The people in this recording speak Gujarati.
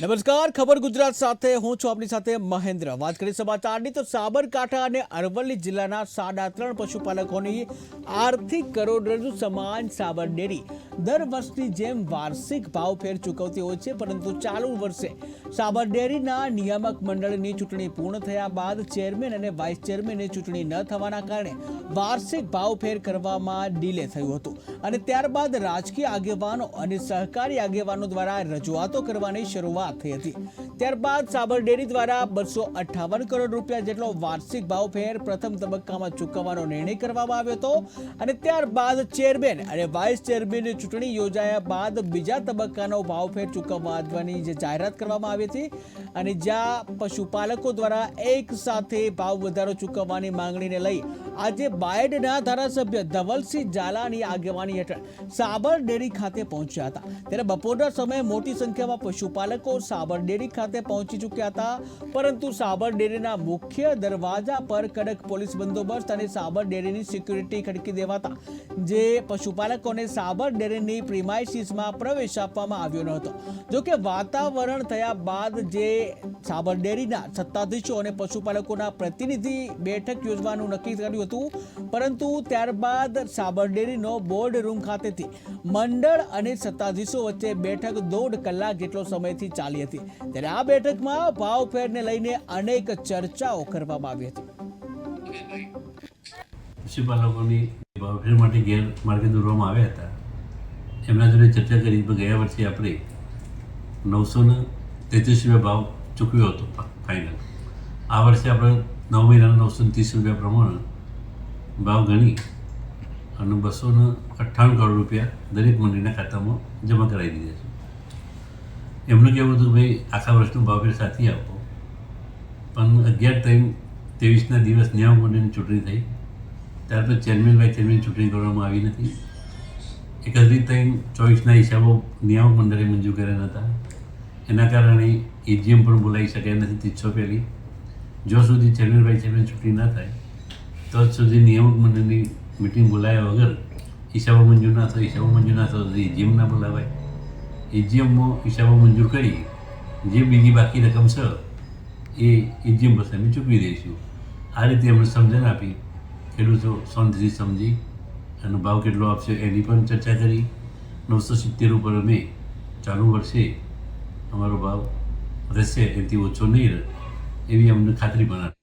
નમસ્કાર, ખબર ગુજરાત સાથે, હું છું આપની સાથે મહેન્દ્ર. વાત કરી સમાચારની તો સાબરકાંઠા અને અરવલ્લી જિલ્લાના સાડા ત્રણ પશુપાલકોની આર્થિક કરોડરજ્જુ સમાન સાબર ડેરી દર વર્ષની જેમ વાર્ષિક ભાવ ફેર ચૂકવતી હોય છે, પરંતુ ચાલુ વર્ષે સાબર ડેરીના નિયામક મંડળની ચૂંટણી પૂર્ણ થયા બાદ ચેરમેન અને વાઇસ ચેરમેનની ચૂંટણી ન થવાના કારણે વાર્ષિક ભાવ ફેર કરવામાં ડીલે થયું હતું. અને ત્યારબાદ રાજકીય આગેવાનો અને સહકારી આગેવાનો દ્વારા રજૂઆતો કરવાની શરૂઆત થઈ હતી. ત્યારબાદ સાબર ડેરી દ્વારા બસો અઠ્ઠાવન કરોડ રૂપિયા જેટલો વાર્ષિક ભાવફેર પ્રથમ તબક્કામાં ચૂકવવાનો નિર્ણય કરવામાં આવ્યો હતો અને ત્યારબાદ ચેરમેન અને વાઇસ ચેરમેનની ચૂંટણી યોજાયા બાદ બીજા તબક્કાનો ભાવફેર ચૂકવવાની જે જાહેરાત કરવામાં આવી હતી અને જ્યાં પશુપાલકો દ્વારા એક સાથે ભાવ વધારો ચૂકવવાની માંગણીને લઈ આજે બાયડના ધારાસભ્ય ધવલસિંહ ઝાલાની આગેવાની હેઠળ સાબર ડેરી ખાતે પહોંચ્યા હતા. ત્યારે બપોરના સમયે મોટી સંખ્યામાં પશુપાલકો સાબર ડેરી ખાતે પહોંચી ચૂક્યા હતા. પરંતુ સાબર ડેરીના મુખ્ય દરવાજા પર કડક પોલીસ બંદોબસ્ત અને સાબર સિક્યુરિટી ખડકી દેવાતા, જે પશુપાલકોને સાબર પ્રિમાઇસીસમાં પ્રવેશ આપવામાં આવ્યો ન હતો. જોકે વાતાવરણ થયા બાદ જે સાબર સત્તાધીશો અને પશુપાલકોના પ્રતિનિધિ બેઠક યોજવાનું નક્કી કર્યું હતું, પરંતુ ત્યારબાદ સાબર ડેરીનો બોર્ડ રૂમ ખાતેથી મંડળ અને સત્તાધીશો વચ્ચે બેઠક દોઢ કલાક જેટલો સમયથી ચાલી હતી. ત્યારે આ બેઠકમાં ભાવફેરને લઈને અનેક ચર્ચાઓ કરવામાં આવી હતી. પશુપાલકોની ભાવફેર માટે ગેરમાર્ગે દોરવામાં આવ્યા હતા. એમના જોડે ચર્ચા કરી ગયા વર્ષે આપણે નવસો ને તેત્રીસ રૂપિયા ભાવ ચૂકવ્યો હતો ફાઇનલ આ વર્ષે આપણે નવ મહિનાના નવસો ત્રીસ રૂપિયા પ્રમાણે ભાવ ગણી અને બસો ને અઠ્ઠાવન કરોડ રૂપિયા દરેક મંડળીના ખાતામાં જમા કરાવી દીધા છે. એમનું કહેવું હતું ભાઈ, આખા વર્ષનું ભાવફેર સાથી આપો. પણ અગિયાર ત્રણ ત્રેવીસના દિવસ નિયામક મંડળની ચૂંટણી થઈ. ત્યાર પછી ચેરમેન બાય ચેરમેન ચૂંટણી કરવામાં આવી નથી. એકત્રીસ ત્રણ ચોવીસના હિસાબો નિયામક મંડળે મંજૂર કર્યા નહોતા. એના કારણે એજીએમ પણ બોલાવી શક્યા નથી ત્રીસો પહેલી. જો સુધી ચેરમેન વાઇસ ચેરમેન ચૂંટણી ના થાય, તો સુધી નિયામક મંડળની મિટિંગ બોલાવ્યા વગર હિસાબો મંજૂર ના થાય. હિસાબો મંજૂર ના થયો એજીએમ ના બોલાવાય. એજીએમમાં હિસાબો મંજૂર કરી, જે બીજી બાકી રકમ છે, એ એજીએમ પાસે અમે ચૂકવી દઈશું. આ રીતે એમણે સમજણ આપી, ખેડૂતો શાંતિથી સમજી અને ભાવ કેટલો આપશે એની પણ ચર્ચા કરી. નવસો સિત્તેર ઉપર અમે ચાલુ વર્ષે અમારો ભાવ રહેશે એથી ઓછો નહીં રહે, એવી અમને ખાતરી આપી.